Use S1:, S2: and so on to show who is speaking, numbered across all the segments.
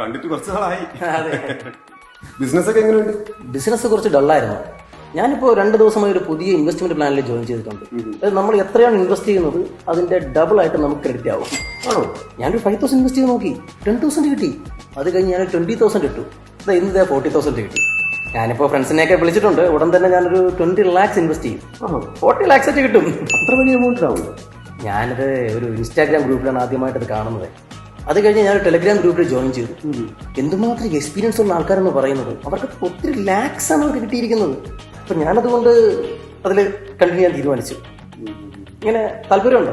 S1: കണ്ടിട്ട് കുറച്ച് നാളായി ബിസിനസ് ഒക്കെ എങ്ങനെയുണ്ട്?
S2: ബിസിനസ് കുറച്ച് ഡള്ളായിരുന്നു. ഞാനിപ്പോൾ രണ്ട് ദിവസമായി ഒരു പുതിയ ഇൻവെസ്റ്റ്മെന്റ് പ്ലാനിൽ ജോയിൻ ചെയ്തിട്ടുണ്ട്. നമ്മൾ എത്രയാണ് ഇൻവെസ്റ്റ് ചെയ്യുന്നത് അതിന്റെ ഡബിൾ ആയിട്ട് നമുക്ക് ക്രെഡിറ്റ് ആവും. ആണോ? ഞാനൊരു ഫൈവ് തൗസൻഡ് ഇൻവെസ്റ്റ് ചെയ്ത് നോക്കി. ടെൻ തൗസൻഡ് കിട്ടി. അത് കഴിഞ്ഞ് ഞാൻ ട്വന്റി തൗസൻഡ് ഇട്ടു. അത് ഇന്ന് ഫോർട്ടി തൗസൻഡ് കിട്ടി. ഞാനിപ്പോൾ ഫ്രണ്ട്സിനെയൊക്കെ വിളിച്ചിട്ടുണ്ട്. ഉടൻ തന്നെ ഞാനൊരു ട്വന്റി ലാക്സ് ഇൻവെസ്റ്റ് ചെയ്യും. ഫോർട്ടി ലാക്സ് ഒക്കെ കിട്ടും.
S1: അത്ര വലിയ എമൗണ്ട് ആവുമല്ലോ
S2: ഞാനത് ഒരു ഇൻസ്റ്റാഗ്രാം ഗ്രൂപ്പിലാണ് ആദ്യമായിട്ട് അത് കാണുന്നത്. അത് കഴിഞ്ഞ് ഞാൻ ടെലിഗ്രാം ഗ്രൂപ്പിൽ ജോയിൻ ചെയ്തു. എന്തുമാത്രം എക്സ്പീരിയൻസ് ഉള്ള ആൾക്കാരെന്ന് പറയുന്നത്. അവർക്ക് ഒത്തിരി ലാക്സ് ആണ് അവർക്ക് കിട്ടിയിരിക്കുന്നത്. അപ്പൊ ഞാനതുകൊണ്ട് അതിൽ കണ്ടിന്യൂ ചെയ്യാൻ തീരുമാനിച്ചു. ഇങ്ങനെ താല്പര്യമുണ്ടോ?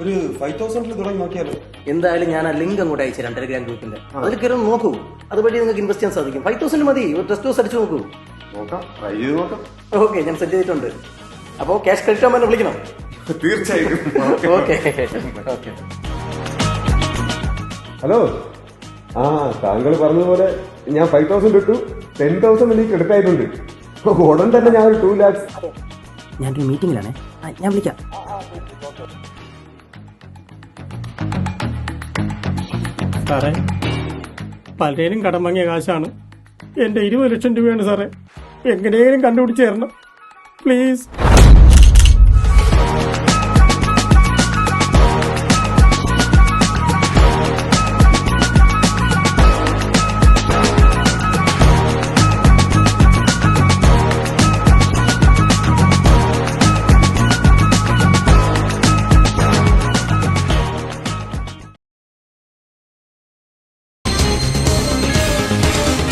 S1: ഒരു ഫൈവ് തൗസൻഡിൽ തുടങ്ങി നോക്കിയാലോ?
S2: എന്തായാലും ഞാൻ ആ ലിങ്ക് അങ്ങോട്ട് അയച്ചു തരാം ടെലിഗ്രാം ഗ്രൂപ്പിന്റെ അതിൽ കയറി നോക്കൂ. അതുവഴി നിങ്ങൾക്ക് ഇൻവെസ്റ്റ് ചെയ്യാൻ സാധിക്കും. ഫൈവ് തൗസൻഡ് മതി. ഒരു ടെസ്റ്റ് ഡോസ് അടിച്ചു നോക്കൂ.
S1: നോക്കാം. ട്രൈ ചെയ്ത് നോക്കാം.
S2: ഓക്കെ ഞാൻ സെറ്റ് ചെയ്തിട്ടുണ്ട്. അപ്പോൾ ക്യാഷ് ആകുമ്പോൾ വിളിക്കണം.
S1: തീർച്ചയായിട്ടും
S2: ഓക്കെ. ഓക്കെ.
S1: ഹലോ. ആ താങ്കൾ പറഞ്ഞതുപോലെ ഞാൻ ഫൈവ് തൗസൻഡ് ഇട്ടു. ടെൻ തൗസൻഡ് എനിക്ക് ക്രെഡിറ്റ് ആയിട്ടുണ്ട് ഉടൻ തന്നെ ഞാൻ ഒരു ടു ലാക്സ്
S2: ഞാൻ ഒരു മീറ്റിംഗിലാണേ ഞാൻ വിളിക്കാം.
S3: സാറേ പലരും കടം വാങ്ങിയ കാശാണ്. എന്റെ ഇരുപത് ലക്ഷം രൂപയാണ് സാറേ. എങ്ങനെയെങ്കിലും കണ്ടുപിടിച്ച് തരണം. Please Thank you.